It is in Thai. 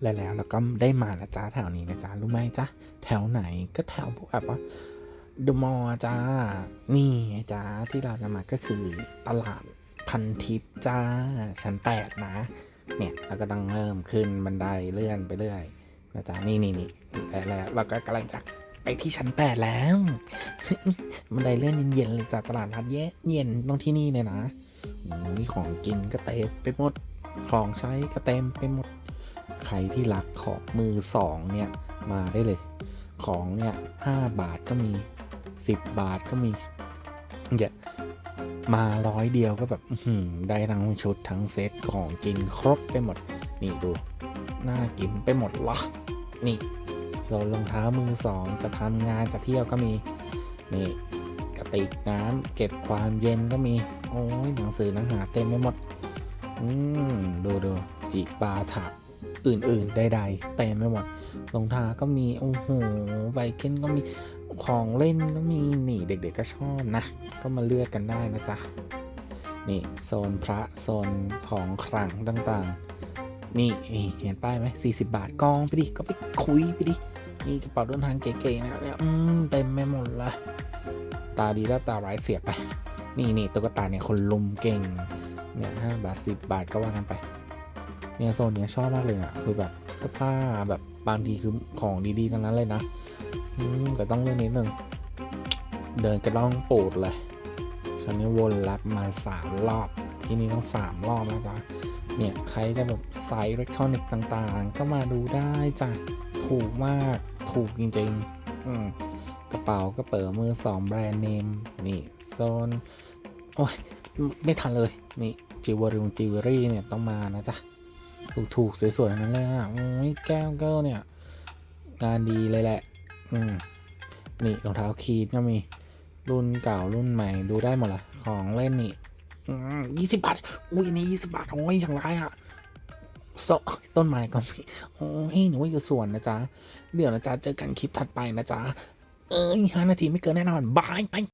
แล้วแล้วแล้วก็ได้มานะจ๊ะแถวนี้นะจ๊ะรู้ไหมจ๊ะแถวไหนก็แถวพวกแบบว่าเดอะมอลจ้า นี่จ้าที่เราจะมาก็คือตลาดพันทิพย์จ้า ชั้นแปดนะ เนี่ยเราก็ต้องเริ่มขึ้นบันไดเลื่อนไปเรื่อยนะจ๊ะนี่นี่นี่แล้วแล้วเราก็กำลังจะไปที่ชั้นแปดแล้ว บันไดเลื่อนเย็นๆเลยจ้ะตลาดนัดเย็นเย็นต้องที่นี่เลยนะโอ้ยของกินก็เต็มไปหมดของใช้ก็เต็มไปหมด ใครที่รักของมือสองเนี่ยมาได้เลย ของเนี่ยห้าบาทก็มีสิบบาทก็มีเนี่ยมาร้อยเดียวก็แบบได้ทั้งชุดทั้งเซ็ตของกินครบไปหมด นี่ดูน่ากินไปหมดเหรอนี่โซนรองเท้ามือสองจะทำงานจะเที่ยวก็มี นี่กระติกน้ำเก็บความเย็นก็มี โอ้ยหนังสือหนังหาเต็มไปหมด อืม ดูดูจิบาถะ อื่นๆใดๆเต็มไปหมดรองเท้าก็มีโอ้โหไบเก้นก็มีของเล่นก็มีนี่เด็กๆก็ชอบนะ ก็มาเลือกกันได้นะจ๊ะนี่โซนพระโซนของขลังต่างๆ นี่นี่เห็นป้ายไหม40บาทกองไปดิก็ไปคุยไปดินี่กระเป๋าเดินทางเก๋ๆนะเนี่ยอืมเต็มไปหมดละตาดีแล้วตาร้ายเสียไป นี่นี่ตุ๊กตาเนี่ยคนลุมเก่งเนี่ยห้าบาทสิบบาทก็ว่ากันไป เนี่ยโซนเนี้ยชอบมากเลยอะคือแบบเสื้อผ้าแบบบางทีคือของดีๆทั้งนั้นเลยนะแต่ต้องเรื่องนิดนึง เดินกระล่องปูดเลยฉันนี่วนลับมาสามรอบ ที่นี่ต้องสามรอบแล้วจ้ะเนี่ยใครจะแบบไซสายอิเล็กทรอนิกส์ต่างๆ ก็มาดูได้จ้ะถูกมากถูกจริงๆอืมกระเป๋ากระเป๋ามือสองแบรนด์เนมนี่โซนโอ้ยไม่ทันเลยนี่จิวเวลรี่จิวเวลรี่เนี่ยต้องมานะจ๊ะ ถูกๆสวยๆนั้นเลยอะโอ้ยแก้วเกิลเนี่ยงานดีเลยแหละ อืม นี่รองเท้าคีดก็มี รุ่นเก่ารุ่นใหม่ดูได้หมดละของเล่นนี่ยี่สิบบาท อุ้ยอันนี่ยี่สิบาทโอ้ยอย่างไรอะโซต้นไม้ก็มีโอ้ยหนูว่าอยู่สวนนะจ๊ะ เดี๋ยวนะจ๊ะ เจอกันคลิปถัดไปนะจ๊ะ เอ้ยห้านาทีไม่เกินแน่นอน บายไป